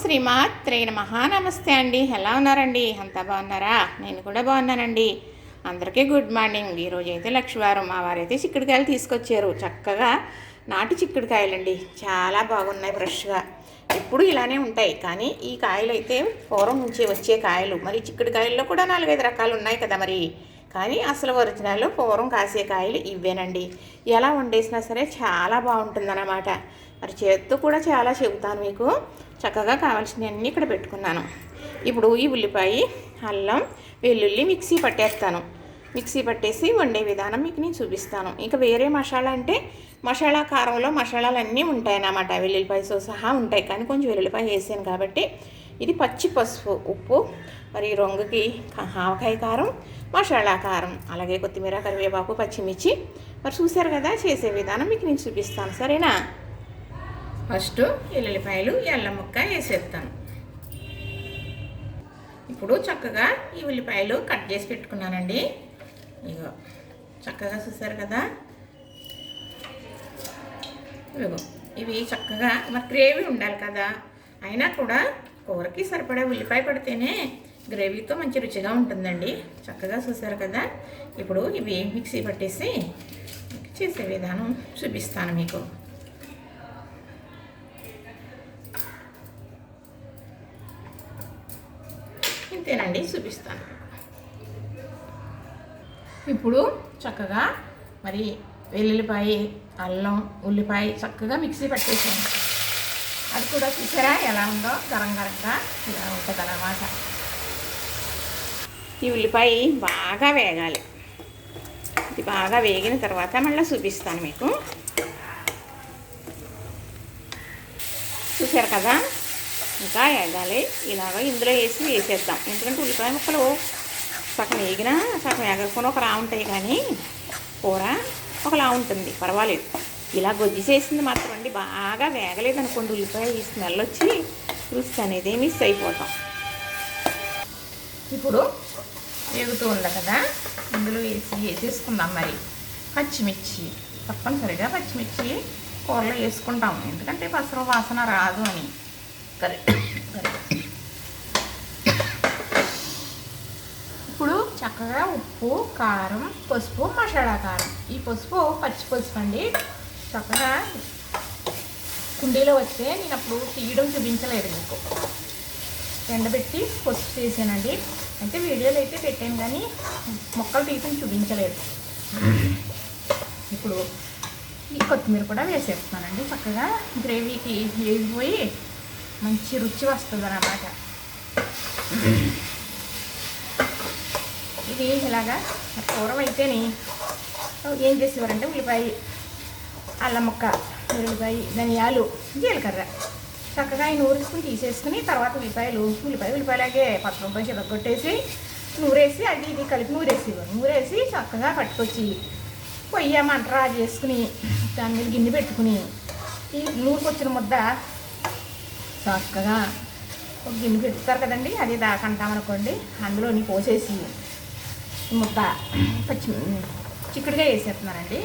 శ్రీమాత్రే మహా నమస్తే అండి. ఎలా ఉన్నారండి? అంతా బాగున్నారా? నేను కూడా బాగున్నానండి. అందరికీ గుడ్ మార్నింగ్. ఈరోజు అయితే లక్ష్మీవారం మా వారైతే చిక్కుడుకాయలు తీసుకొచ్చారు. చక్కగా నాటి చిక్కుడుకాయలండి. చాలా బాగున్నాయి ఫ్రెష్గా. ఎప్పుడు ఇలానే ఉంటాయి. కానీ ఈ కాయలు అయితే పూర్వం నుంచి వచ్చే కాయలు. మరి చిక్కుడుకాయల్లో కూడా నాలుగైదు రకాలు ఉన్నాయి కదా మరి. కానీ అసలు ఒరిజినల్ పూర్వం కాసే కాయలు ఇవేనండి ఎలా వండేసినా సరే చాలా బాగుంటుందన్నమాట. మరి చేత్తో కూడా చాలా చెబుతాను మీకు. చక్కగా కావాల్సినవన్నీ ఇక్కడ పెట్టుకున్నాను. ఇప్పుడు ఈ ఉల్లిపాయ అల్లం వెల్లుల్లి మిక్సీ పట్టేస్తాను. మిక్సీ పట్టేసి వండే విధానం మీకు నేను చూపిస్తాను. ఇంకా వేరే మసాలా అంటే మసాలా కారంలో మసాలాలు అన్నీ ఉంటాయన్నమాట. వెల్లుల్లిపాయతో సహా ఉంటాయి. కానీ కొంచెం వెల్లుల్లిపాయ వేసాను కాబట్టి ఇది పచ్చి పసుపు ఉప్పు మరి రొంగుకి ఆవకాయ కారం మసాలా కారం అలాగే కొత్తిమీర కరివేపాకు పచ్చిమిర్చి. మరి చూశారు కదా చేసే విధానం మీకు నేను చూపిస్తాను. సరేనా? ఫస్ట్ ఎల్లుల్లిపాయలు ఎల్ల ముక్క వేసేస్తాను ఇప్పుడు చక్కగా ఈ ఉల్లిపాయలు కట్ చేసి పెట్టుకున్నానండి. ఇగో చక్కగా చూసారు కదా? ఇగో ఇవి చక్కగా మరి గ్రేవీ ఉండాలి కదా? అయినా కూడా కూరకి సరిపడే ఉల్లిపాయ పడితేనే గ్రేవీతో మంచి రుచిగా ఉంటుందండి. చక్కగా చూసారు కదా? ఇప్పుడు ఇవి మిక్సీ పట్టేసి చేసే విధానం చూపిస్తాను మీకు. ఇంతేనండి చూపిస్తాను. ఇప్పుడు చక్కగా మరి వెల్లుల్లిపాయ అల్లం ఉల్లిపాయ చక్కగా మిక్సీ పట్టేసాను అది కూడా చూసారా ఎలా ఉందో? గరం గరంగా ఇలా ఉంటుంది అన్నమాట. ఈ ఉల్లిపాయ బాగా వేగాలి. ఇది బాగా వేగిన తర్వాత మళ్ళీ చూపిస్తాను మీకు. చూసారు కదా? ఇంకా వేగాలి. ఇలాగ ఇందులో వేసి వేసేద్దాం. ఎందుకంటే ఉల్లిపాయ ముక్కలు సగం వేగినా సగం వేగకపోయినా ఒక రా ఉంటాయి కానీ కూర ఒకలా ఉంటుంది. పర్వాలేదు. ఇలా గొజ్జి చేసింది మాత్రం అండి. బాగా వేగలేదు అనుకోండి ఉల్లిపాయ ఈ స్మెల్ వచ్చి రుచి అనేది మిస్ అయిపోతాం. ఇప్పుడు వేగుతూ ఉంది కదా? ఇందులో వేసి వేసేసుకుందాం మరి. పచ్చిమిర్చి తప్పనిసరిగా పచ్చిమిర్చి కూరలో వేసుకుంటాం. ఎందుకంటే పసరు వాసన రాదు అని. ఇప్పుడు చక్కగా ఉప్పు కారం పసుపు మసాలా కారం. ఈ పసుపు పచ్చి పసుపు అండి. చక్కగా కుండీలో వస్తే నేను అప్పుడు తీయడం చూపించలేదు మీకు. ఎండబెట్టి పసుపు చేసానండి అంటే వీడియోలు అయితే పెట్టాను కానీ మొక్కలు తీయడం చూపించలేదు. ఇప్పుడు ఈ కొత్తిమీర కూడా వేసేస్తున్నానండి. చక్కగా గ్రేవీకి వేగిపోయి మంచి రుచి వస్తుంది అన్నమాట ఇది ఇలాగా పూర్వం అయితేనే ఏం చేసేవారంటే ఉల్లిపాయ అల్లం ముక్క ఉల్లిపాయ ధనియాలు జీలకర్ర. చక్కగా ఈ నూరేసుకుని తీసేసుకుని తర్వాత ఉల్లిపాయలు ఉల్లిపాయ ఉల్లిపాయలాగే పచ్చ రూపాయలు చిరగొట్టేసి నూరేసి అది ఇది కలిపి నూరేసేవారు. నూరేసి చక్కగా పట్టుకొచ్చి పొయ్యి మంట చేసుకుని దాని మీద గిన్నె పెట్టుకుని ఈ నూరుకొచ్చిన ముద్ద చక్కగా ఒక గిన్నె పెడతారు కదండి అది దాకంటామనుకోండి అందులోని పోసేసి ముద్ద పచ్చి చిక్కుడుగా వేసేస్తున్నానండి.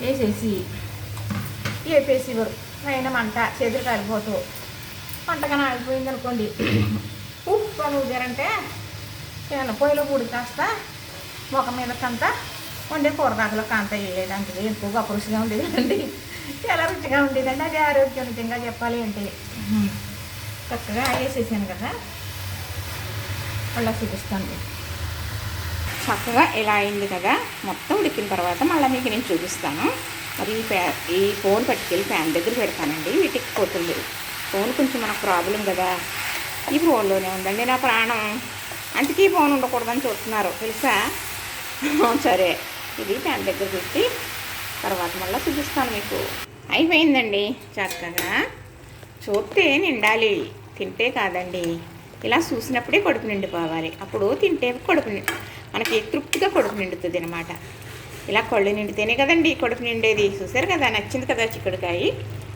వేసేసి వేపేసి పైన మంట చేతులు కాలిపోతూ మంటగా ఆగిపోయింది అనుకోండి ఉప్పు అని ఊదారంటే పొయ్యిలో పొడి కాస్త ముఖం మీద కంత వండే కూరగాయలు కాంత వేయలేదంటే ఎక్కువగా రుచిగా ఉండేది అండి చాలా రుచిగా ఉండేదండి. అది ఆరోగ్యవంతంగా చెప్పాలి అంటే చక్కగా వేసేసాను కదా. మళ్ళీ చూపిస్తాను. చక్కగా ఇలా అయింది కదా. మొత్తం ఉడికిన తర్వాత మళ్ళీ మీకు నేను చూపిస్తాను. మరి ఈ ప్యా ఈ ఫోన్ పట్టుకెళ్ళి ఫ్యాన్ దగ్గర పెడతానండి. వీటికి పోతుంది. ఫోన్ కొంచెం మనకు ప్రాబ్లం కదా. ఈ ఫోన్లోనే ఉందండి నా ప్రాణం. అందుకే ఈ ఫోన్ ఉండకూడదని చూస్తున్నారు. తెలుసా? సరే. ఇది ప్యాన్ దగ్గర పెట్టి తర్వాత మళ్ళీ చూపిస్తాను మీకు. అయిపోయిందండి చక్కగా. చూస్తే నిండాలి. తింటే కాదండి. ఇలా చూసినప్పుడే కడుపు నిండిపోవాలి. అప్పుడు తింటే కడుపు నిండి మనకి తృప్తిగా కడుపు నిండుతుంది అనమాట ఇలా కళ్ళు నిండితేనే కదండి కడుపు నిండేది. చూసారు కదా నచ్చింది కదా చిక్కుడుకాయ.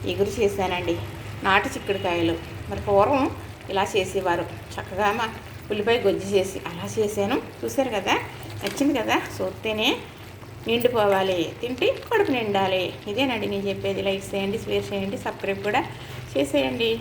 ఎగురు చేశానండి. నాటు చిక్కుడుకాయలు. మరి పూర్వం ఇలా చేసేవారు. చక్కగా మా ఉల్లిపాయ గొజ్జు చేసి అలా చేశాను. చూసారు కదా నచ్చింది కదా. చూస్తేనే నిండిపోవాలి. తింటే కడుపు నిండాలి. ఇదేనండి నేను చెప్పేది. లైక్ చేయండి షేర్ చేయండి సబ్స్క్రైబ్ కూడా చేసేయండి.